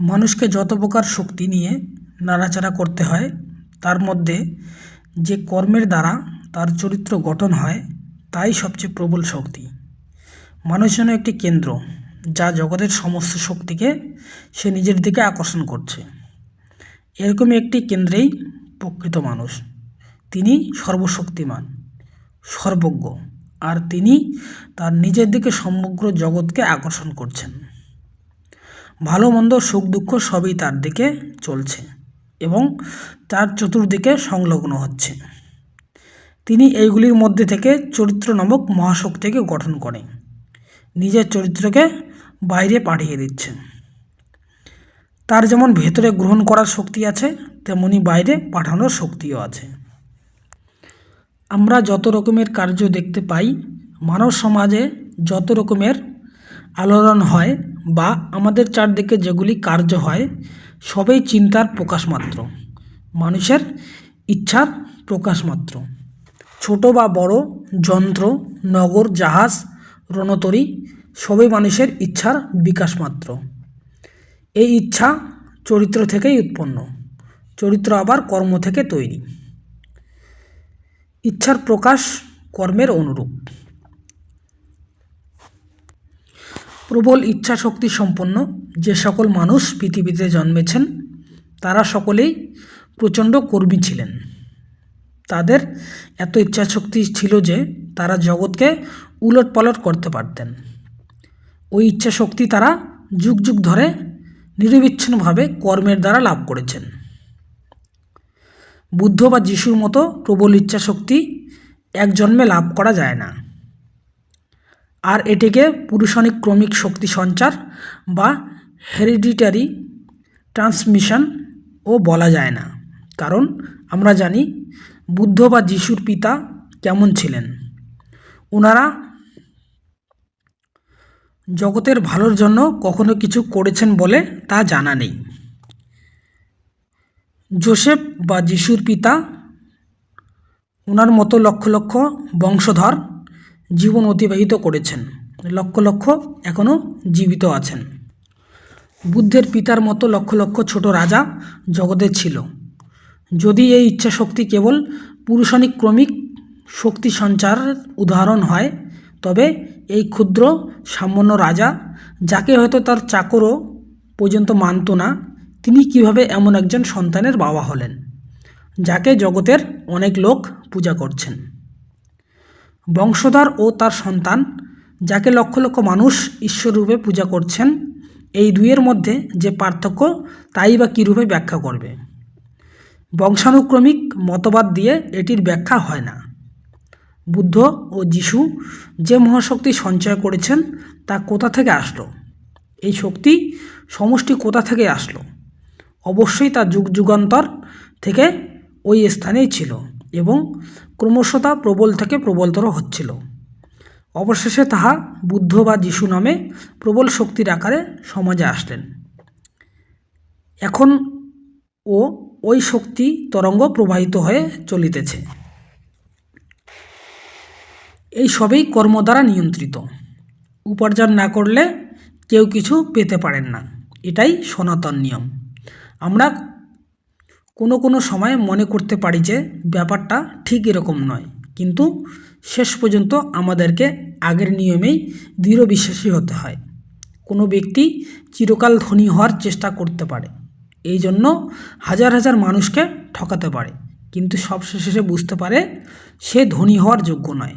মানুষকে যত প্রকার শক্তি নিয়ে নাড়াচাড়া করতে হয়, তার মধ্যে যে কর্মের দ্বারা তার চরিত্র গঠন হয়, তাই সবচেয়ে প্রবল শক্তি। মানুষ যেন একটি কেন্দ্র, যা জগতের সমস্ত শক্তিকে সে নিজের দিকে আকর্ষণ করছে। এরকমই একটি কেন্দ্রেই প্রকৃত মানুষ। তিনি সর্বশক্তিমান, সর্বজ্ঞ, আর তিনি তার নিজের দিকে সমগ্র জগৎকে আকর্ষণ করছেন। ভালো, মন্দ, সুখ, দুঃখ সবই তার দিকে চলছে এবং তার চতুর্দিকে সংলগ্ন হচ্ছে। তিনি এইগুলির মধ্যে থেকে চরিত্র নামক মহাশক্তিকে গঠন করে। নিজের চরিত্রকে বাইরে পাঠিয়ে দিচ্ছে। তার যেমন ভেতরে গ্রহণ করার শক্তি আছে, তেমনি বাইরে পাঠানোর শক্তিও আছে। আমরা যত রকমের কার্য দেখতে পাই, মানব সমাজে যত রকমের আলোড়ন হয় বা আমাদের চারদিকে যেগুলি কার্য হয়, সবই চিন্তার প্রকাশ মাত্র। মানুষের ইচ্ছার প্রকাশ মাত্র। ছোট বা বড়, যন্ত্র, নগর, জাহাজ, রণতরী, সবই মানুষের ইচ্ছার বিকাশ মাত্র। এই ইচ্ছা চরিত্র থেকেই উৎপন্ন। চরিত্র আবার কর্ম থেকে তৈরি। ইচ্ছার প্রকাশ কর্মের অনুরূপ। প্রবল ইচ্ছা শক্তি সম্পন্ন যে সকল মানুষ পৃথিবীতে জন্মেছেন, তারা সকলেই প্রচণ্ড কর্মী ছিলেন। তাদের এত ইচ্ছা শক্তি ছিল যে তারা জগৎকে উলট পালট করতে পারতেন। ওই ইচ্ছা শক্তি তারা যুগ যুগ ধরে নিরবিচ্ছিন্নভাবে কর্মের দ্বারা লাভ করেছেন। বুদ্ধ বা যিশুর মতো প্রবল ইচ্ছা শক্তি এক জন্মে লাভ করা যায় না। আর এটিকে পুরুষনিক ক্রমিক শক্তি সঞ্চার বা হেরিডিটারি ট্রান্সমিশন ও বলা যায় না। কারণ আমরা জানি বুদ্ধ বা যিশুর পিতা কেমন ছিলেন। ওনারা জগতের ভালোর জন্য কখনো কিছু করেছেন বলে তা জানা নেই। জোসেফ বা যিশুর পিতা ওনার মতো লক্ষ লক্ষ বংশধর জীবন অতিবাহিত করেছেন। লক্ষ লক্ষ এখনও জীবিত আছেন। বুদ্ধের পিতার মতো লক্ষ লক্ষ ছোট রাজা জগতে ছিল। যদি এই ইচ্ছা শক্তি কেবল পুরুষনিক ক্রমিক শক্তি সঞ্চারের উদাহরণ হয়, তবে এই ক্ষুদ্র সামান্য রাজা, যাকে হয়তো তার চাকরও পর্যন্ত মানত না, তিনি কীভাবে এমন একজন সন্তানের বাবা হলেন, যাকে জগতের অনেক লোক পূজা করছেন? বংশধর ও তার সন্তান, যাকে লক্ষ লক্ষ মানুষ ঈশ্বররূপে পূজা করছেন, এই দুইয়ের মধ্যে যে পার্থক্য, তাই বা কীরূপে ব্যাখ্যা করবে? বংশানুক্রমিক মতবাদ দিয়ে এটির ব্যাখ্যা হয় না। বুদ্ধ ও যিশু যে মহাশক্তি সঞ্চয় করেছেন, তা কোথা থেকে আসলো? এই শক্তি সমষ্টি কোথা থেকে আসলো? অবশ্যই তা যুগ যুগান্তর থেকে ওই স্থানেই ছিল। এবং ক্রমশ তা প্রবল থেকে প্রবলতর হচ্ছিল। অবশেষে তাহা বুদ্ধ বা যিশু নামে প্রবল শক্তির আকারে সমাজে আসলেন। এখন ও ওই শক্তি তরঙ্গ প্রবাহিত হয়ে চলিতেছে। এই সবই কর্ম দ্বারা নিয়ন্ত্রিত। উপার্জন না করলে কেউ কিছু পেতে পারেন না। এটাই সনাতন নিয়ম। আমরা কোনো কোনো সময় মনে করতে পারি যে ব্যাপারটা ঠিক এরকম নয়। কিন্তু শেষ পর্যন্ত আমাদেরকে আগের নিয়মেই দৃঢ় বিশ্বাসী হতে হয়। কোনো ব্যক্তি চিরকাল ধনী হওয়ার চেষ্টা করতে পারে। এই জন্য হাজার হাজার মানুষকে ঠকাতে পারে। কিন্তু সব শেষে বুঝতে পারে সে ধনী হওয়ার যোগ্য নয়।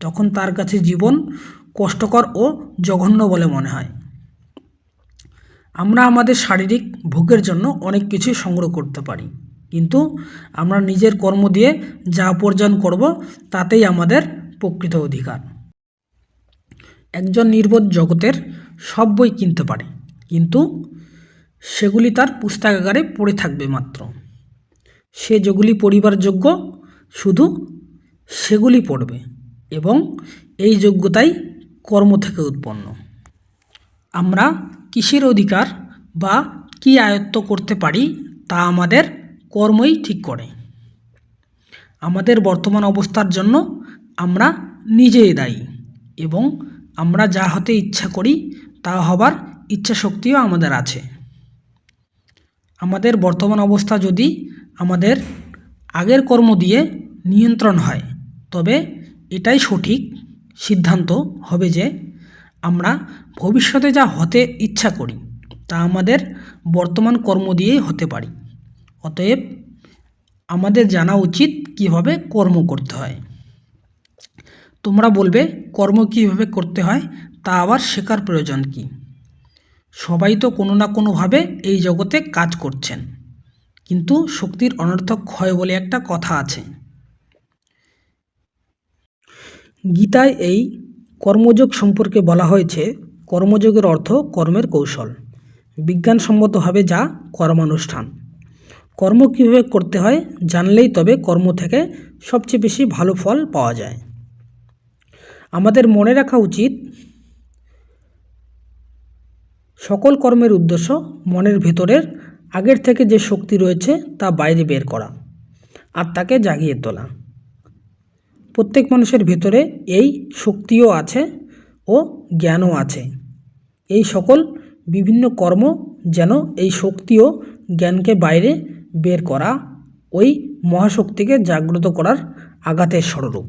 তখন তার কাছে জীবন কষ্টকর ও জঘন্য বলে মনে হয়। আমরা আমাদের শারীরিক ভোগের জন্য অনেক কিছুই সংগ্রহ করতে পারি। কিন্তু আমরা নিজের কর্ম দিয়ে যা উপার্জন করব, তাতেই আমাদের প্রকৃত অধিকার। একজন নির্বোধ জগতের সব বই কিনতে পারে, কিন্তু সেগুলি তার পুস্তকাগারে পড়ে থাকবে মাত্র। সে যেগুলি পড়িবার যোগ্য শুধু সেগুলি পড়বে এবং এই যোগ্যতাই কর্ম থেকে উৎপন্ন। আমরা কিসের অধিকার বা কি আয়ত্ত করতে পারি তা আমাদের কর্মই ঠিক করে। আমাদের বর্তমান অবস্থার জন্য আমরা নিজেই দায়ী এবং আমরা যা হতে ইচ্ছা করি তা হবার ইচ্ছা শক্তিও আমাদের আছে। আমাদের বর্তমান অবস্থা যদি আমাদের আগের কর্ম দিয়ে নিয়ন্ত্রণ হয়, তবে এটাই সঠিক সিদ্ধান্ত হবে যে আমরা ভবিষ্যতে যা হতে ইচ্ছা করি, তা আমাদের বর্তমান কর্ম দিয়েই হতে পারি। অতএব আমাদের জানা উচিত কীভাবে কর্ম করতে হয়। তোমরা বলবে, কর্ম কীভাবে করতে হয়, তা আবার শেখার প্রয়োজন কি? সবাই তো কোনো না কোনোভাবে এই জগতে কাজ করছেন। কিন্তু শক্তির অনর্থক ক্ষয় বলে একটা কথা আছে। গীতায় এই কর্মযোগ সম্পর্কে বলা হয়েছে, কর্মযোগের অর্থ কর্মের কৌশল। বিজ্ঞানসম্মতভাবে যা কর্মানুষ্ঠান। কর্ম কীভাবে করতে হয় জানলেই তবে কর্ম থেকে সবচেয়ে বেশি ভালো ফল পাওয়া যায়। আমাদের মনে রাখা উচিত, সকল কর্মের উদ্দেশ্য মনের ভেতরের আগের থেকে যে শক্তি রয়েছে তা বাইরে বের করা আর তাকে জাগিয়ে তোলা। প্রত্যেক মানুষের ভেতরে এই শক্তিও আছে ও জ্ঞানও আছে। এই সকল বিভিন্ন কর্ম যেন এই শক্তি ও জ্ঞানকে বাইরে বের করা ওই মহাশক্তিকে জাগ্রত করার আঘাতের স্বরূপ।